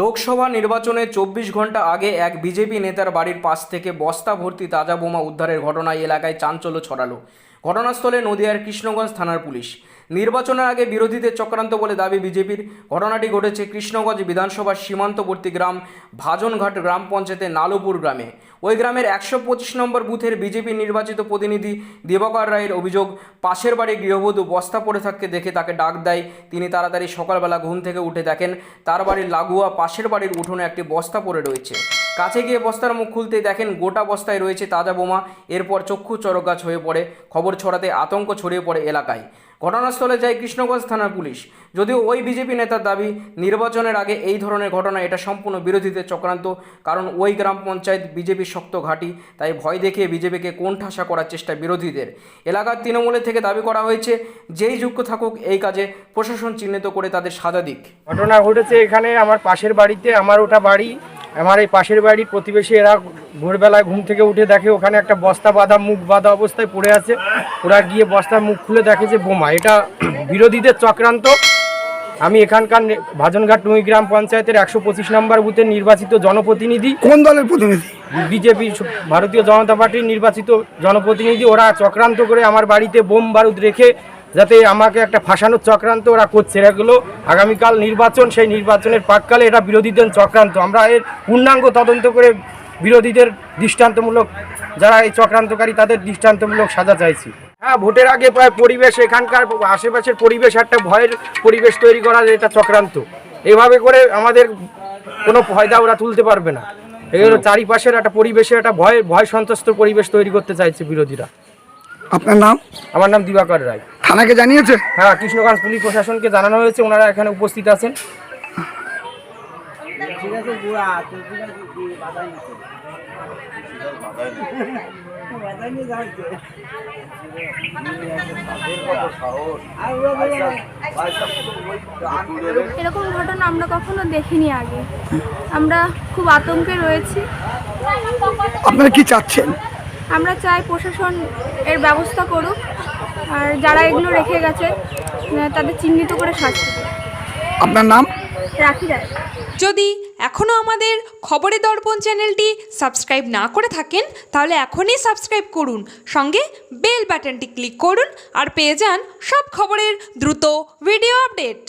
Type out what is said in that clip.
লোকসভা নির্বাচনে চব্বিশ ঘণ্টা আগে এক বিজেপি নেতার বাড়ির পাশ থেকে বস্তা ভর্তি তাজা বোমা উদ্ধারের ঘটনায় এলাকায় চাঞ্চল্য ছড়ালো। ঘটনাস্থলে নদিয়ার কৃষ্ণগঞ্জ থানার পুলিশ। নির্বাচনের আগে বিরোধীদের চক্রান্ত বলে দাবি বিজেপির। ঘটনাটি ঘটেছে কৃষ্ণগঞ্জ বিধানসভার সীমান্তবর্তী গ্রাম ভাজনঘাট গ্রাম পঞ্চায়েতের নালুপুর গ্রামে। ওই গ্রামের একশো পঁচিশ নম্বর বুথের বিজেপি নির্বাচিত প্রতিনিধি দিবাকর রায়ের অভিযোগ, পাশের বাড়ি গৃহবধূ বস্তা পড়ে থাকতে দেখে তাকে ডাক দেয়। তিনি তাড়াতাড়ি সকালবেলা ঘুম থেকে উঠে দেখেন, তার বাড়ির লাগোয়া পাশের বাড়ির উঠোনে একটি বস্তা পড়ে রয়েছে। কাছে গিয়ে বস্তার মুখ খুলতেই দেখেন গোটা বস্তায় রয়েছে তাজা বোমা। এরপর চক্ষু চরক গাছ হয়ে পড়ে, খবর ছড়াতে আতঙ্ক ছড়িয়ে পড়ে এলাকায়। ঘটনাস্থলে যায় কৃষ্ণগঞ্জ থানার পুলিশ। যদিও ওই বিজেপি নেতার দাবি, নির্বাচনের আগে এই ধরনের ঘটনা, এটা সম্পূর্ণ বিরোধীদের চক্রান্ত, কারণ ওই গ্রাম পঞ্চায়েত বিজেপির শক্ত ঘাঁটি, তাই ভয় দেখিয়ে বিজেপিকে কোণঠাসা করার চেষ্টা বিরোধীদের। এলাকার তৃণমূলের থেকে দাবি করা হয়েছে, যেই যুক্ত থাকুক এই কাজে প্রশাসন চিহ্নিত করে তাদের সাজা দিক। ঘটনা ঘটেছে এখানে, আমার পাশের বাড়িতে, আমার ওটা বাড়ি। আমার এই পাশের বাড়ির প্রতিবেশী এরা ভোরবেলায় ঘুম থেকে উঠে দেখে ওখানে একটা বস্তা বাঁধা মুখ বাঁধা অবস্থায় পড়ে আছে। ওরা গিয়ে বস্তার মুখ খুলে দেখে যে বোমা এটা বিরোধীদের চক্রান্ত। আমি এখানকার ভাজনঘাট নই গ্রাম পঞ্চায়েতের একশো পঁচিশ নম্বর বুথের নির্বাচিত জনপ্রতিনিধি। কোন দলের প্রতিনিধি? বিজেপি ভারতীয় জনতা পার্টির নির্বাচিত জনপ্রতিনিধি ওরা চক্রান্ত করে আমার বাড়িতে বোম বারুদ রেখে যাতে আমাকে একটা ফাঁসানোর চক্রান্ত ওরা করছে। এগুলো আগামীকাল নির্বাচন, সেই নির্বাচনের পাককালে এটা বিরোধীদের চক্রান্ত। আমরা এর পূর্ণাঙ্গ তদন্ত করে বিরোধীদের দৃষ্টান্তমূলক, যারা এই চক্রান্তকারী, তাদের দৃষ্টান্তমূলক সাজা চাইছি। হ্যাঁ ভোটের আগে প্রায় পরিবেশ, এখানকার আশেপাশের পরিবেশ, একটা ভয়ের পরিবেশ তৈরি করার এটা চক্রান্ত। এভাবে করে আমাদের কোনো ফয়দা ওরা তুলতে পারবে না। এগুলো চারিপাশের একটা পরিবেশে একটা ভয় ভয় সন্ত্রস্ত পরিবেশ তৈরি করতে চাইছে বিরোধীরা। আপনার নাম? আমার নাম দিবাকর রায়। থানাকে জানিয়েছে? হ্যাঁ কৃষ্ণগঞ্জ পুলিশ প্রশাসনকে জানানো হয়েছে ওনারা এখানে উপস্থিত আছেন। এরকম ঘটনা আমরা কখনো দেখিনি আগে। আমরা খুব আতঙ্কে রয়েছি। আপনারা কি চাচ্ছেন? আমরা চাই প্রশাসন এর ব্যবস্থা করুক আর যারা এগুলো রেখে গেছে তাদের চিহ্নিত করে শাস্তি আপনার নাম? রাখি রায়। যদি এখনও আমাদের খবরের দর্পণ চ্যানেলটি সাবস্ক্রাইব না করে থাকেন তাহলে এখনই সাবস্ক্রাইব করুন। সঙ্গে বেল বাটনটি ক্লিক করুন আর পেয়ে যান সব খবরের দ্রুত ভিডিও আপডেট।